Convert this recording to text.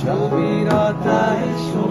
Shall be not thy shore.